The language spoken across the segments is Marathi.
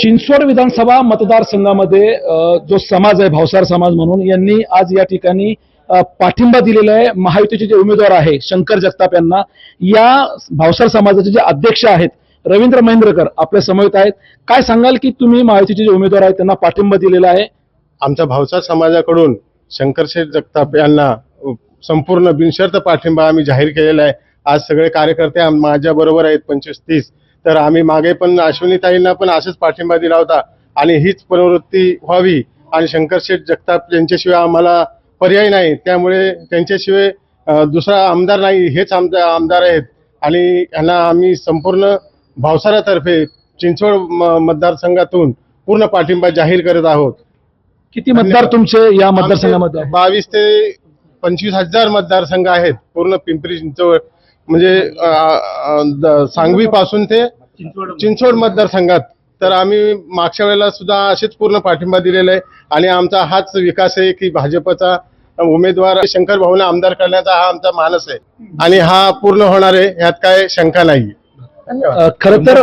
चिंचवड विधानसभा मतदारसंघामध्ये जो समाज आहे भावसार समाज म्हणून यांनी आज या ठिकाणी पाठिंबा दिलेला आहे. महायुतीचे जे उमेदवार आहे शंकर जगताप यांना या भावसार समाजाचे जे अध्यक्ष आहेत रवींद्र महेंद्रकर आपल्या समवेत आहेत. काय सांगाल की तुम्ही महायुतीचे जे उमेदवार आहेत त्यांना पाठिंबा दिलेला आहे? आमच्या भावसार समाजाकडून शंकरशेठ जगताप यांना संपूर्ण बिनशर्त पाठिंबा आम्ही जाहीर केलेला आहे. आज सगळे कार्यकर्ते माझ्या बरोबर आहेत पंचवीस तीस. तर आम्ही मागे पण अश्विनीताईंना पण असेच पाठिंबा दिला होता. आणि हीच पुनरावृत्ती व्हावी. आणि शंकरशेठ जगताप यांच्याशिवाय आम्हाला पर्याय नाही. त्यामुळे त्यांच्याशिवाय दुसरा आमदार नाही. हेच आमचे आमदार आहेत. आणि यांना आम्ही संपूर्ण भावसारातर्फे चिंचवड मतदारसंघातून पूर्ण पाठिंबा जाहीर करत आहोत. किती मतदार तुमचे या मतदारसंघामध्ये? बावीस ते पंचवीस हजार मतदारसंघ आहेत. पूर्ण पिंपरी चिंचवड म्हणजे सांगवी पासून ते चिंचवड मतदारसंघात. तर आम्ही मागच्या वेळेला सुद्धा असेच पूर्ण पाठिंबा दिलेला आहे. आणि आमचा हाच विकास आहे की भाजपचा उमेदवार शंकर भाऊने आमदार करण्याचा हा आमचा मानस आहे. आणि हा पूर्ण होणार आहे यात काय शंका नाही खरं तर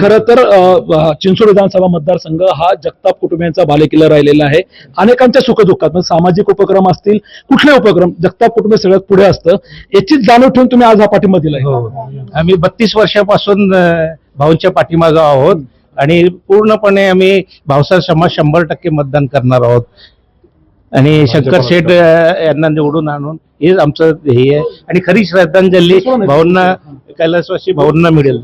खरं तर अ, चिंचवड विधानसभा मतदारसंघ हा जगताप कुटुंबियांचा बालेकिल्ला राहिलेला आहे. अनेकांच्या सुखदुःखात म्हणजे सामाजिक उपक्रम असतील कुठले उपक्रम जगताप कुटुंब सगळ्यात पुढे असतं याचीच जाणीव ठेवून तुम्ही आज हा पाठिंबा दिलाय. हो. आम्ही बत्तीस वर्षापासून भाऊंच्या पाठीमागं आहोत आणि पूर्णपणे आम्ही भावसार समाज शंभर टक्के मतदान करणार आहोत. आणि शंकर शेठ यांना निवडून आणून हे आमचं ध्येय आहे. आणि खरी श्रद्धांजली भाऊंना कैलासवासी भाऊंना मिळेल.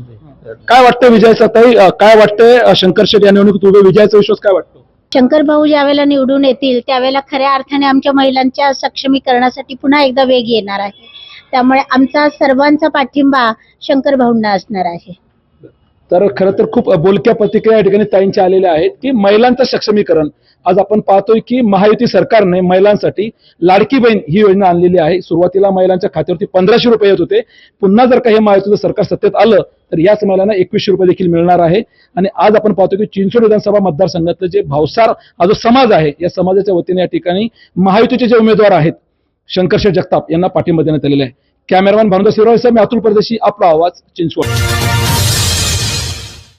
काय वाटतं विजयाचा ताई अ, काय वाटतंय शंकर शेट या निवडणुकीत उभे? विजयाचा विश्वास काय वाटतो? शंकर भाऊ ज्यावेळेला निवडून येतील त्यावेळेला खऱ्या अर्थाने आमच्या महिलांच्या सक्षमीकरणासाठी पुन्हा एकदा वेग येणार आहे. त्यामुळे आमचा सर्वांचा पाठिंबा शंकर भाऊंना असणार आहे. तर खरं तर खूप बोलक्या प्रतिक्रिया या ठिकाणी ताईंच्या आलेल्या आहेत की महिलांचं सक्षमीकरण. आज आपण पाहतोय की महायुती सरकारने महिलांसाठी लाडकी बहीण ही योजना आणलेली आहे. सुरुवातीला महिलांच्या खात्यावरती पंधराशे रुपये येत होते. पुन्हा जर का हे महायुतीचं सरकार सत्तेत आलं तर याच महिलांना एकवीसशे रुपये देखील मिळणार आहे. आणि आज आपण पाहतो की चिंचोड विधानसभा मतदारसंघातलं जे भावसार हा जो समाज आहे या समाजाच्या वतीने या ठिकाणी महायुतीचे जे उमेदवार आहेत शंकरशेठ जगताप यांना पाठिंबा देण्यात आलेला आहे. कॅमेरामॅन भानुदास शिवराव मी अतुल परदेशी आपला आवाज चिंचवड.